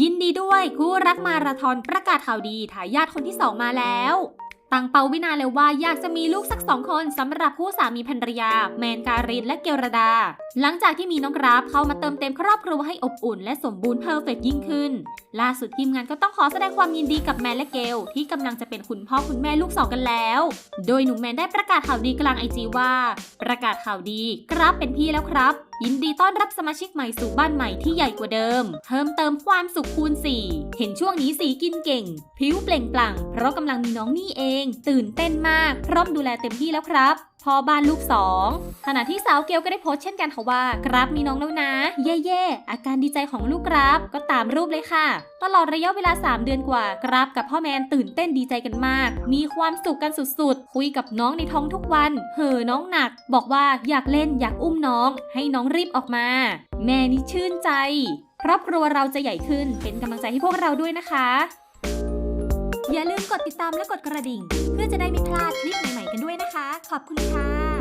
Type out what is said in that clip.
ยินดีด้วยคู่รักมาราธอนประกาศข่าวดีทายาทคนที่สองมาแล้ว ตั้งเป้าวินาเลยว่าอยากจะมีลูกสักสองคนสำหรับคู่สามีภรรยา แมนการินและเกลรดา หลังจากที่มีน้องกราฟเข้ามาเติมเต็มครอบครัวให้อบอุ่นและสมบูรณ์เพอร์เฟกยิ่งขึ้น ล่าสุดทีมงานก็ต้องขอแสดงความยินดีกับแมนและเกล ที่กำลังจะเป็นคุณพ่อคุณแม่ลูกสองกันแล้ว โดยหนุ่มแมนได้ประกาศข่าวดีกลางไอจีว่า ประกาศข่าวดีกราฟเป็นพี่แล้วครับ ยินดีต้อนรับสมาชิกใหม่สู่บ้านใหม่ที่ใหญ่กว่าเดิม เพิ่มเติมความสุขคูณ 4 เห็นช่วงนี้สีกินเก่ง ผิวเปล่งปลั่ง เพราะกำลังมีน้องนี่เอง ตื่นเต้นมาก พร้อมดูแลเต็มที่แล้วครับพอบ้านลูกสองขณะที่สาวเกลก็ได้โพสต์เช่นกันค่ะว่ากราฟมีน้องแล้วนะ เย่ๆอาการดีใจของลูกกราฟก็ตามรูปเลยค่ะตลอดระยะเวลา 3 เดือนกว่า กราฟกับพ่อแมนตื่นเต้นดีใจกันมาก มีความสุขกันสุดๆ คุยกับน้องในท้องทุกวัน เห่อน้องหนัก บอกว่าอยากเล่นอยากอุ้มน้อง ให้น้องรีบออกมา แม่นี่ชื่นใจ ครอบครัวเราจะใหญ่ขึ้น เป็นกำลังใจให้พวกเราด้วยนะคะ อย่าลืมกดติดตามและกดกระดิ่ง เพื่อจะได้ไม่พลาดคลิปใหม่ๆกันด้วยนะคะ ขอบคุณค่ะ